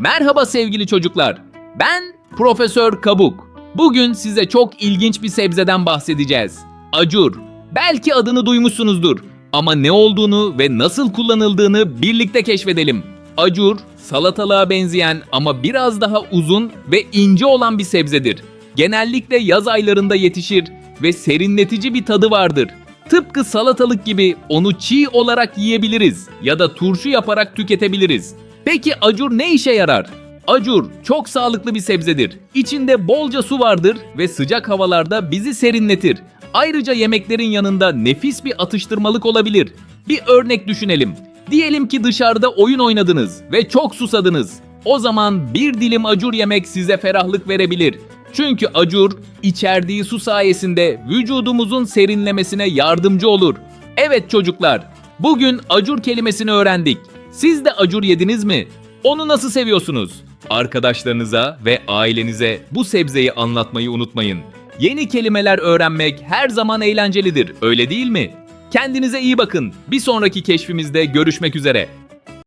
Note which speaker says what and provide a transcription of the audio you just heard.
Speaker 1: Merhaba sevgili çocuklar. Ben Profesör Kabuk. Bugün size çok ilginç bir sebzeden bahsedeceğiz. Acur. Belki adını duymuşsunuzdur ama ne olduğunu ve nasıl kullanıldığını birlikte keşfedelim. Acur, salatalığa benzeyen ama biraz daha uzun ve ince olan bir sebzedir. Genellikle yaz aylarında yetişir ve serinletici bir tadı vardır. Tıpkı salatalık gibi onu çiğ olarak yiyebiliriz ya da turşu yaparak tüketebiliriz. Peki acur ne işe yarar? Acur çok sağlıklı bir sebzedir. İçinde bolca su vardır ve sıcak havalarda bizi serinletir. Ayrıca yemeklerin yanında nefis bir atıştırmalık olabilir. Bir örnek düşünelim. Diyelim ki dışarıda oyun oynadınız ve çok susadınız. O zaman bir dilim acur yemek size ferahlık verebilir. Çünkü acur içerdiği su sayesinde vücudumuzun serinlemesine yardımcı olur. Evet çocuklar, bugün acur kelimesini öğrendik. Siz de acur yediniz mi? Onu nasıl seviyorsunuz? Arkadaşlarınıza ve ailenize bu sebzeyi anlatmayı unutmayın. Yeni kelimeler öğrenmek her zaman eğlencelidir, öyle değil mi? Kendinize iyi bakın. Bir sonraki keşfimizde görüşmek üzere.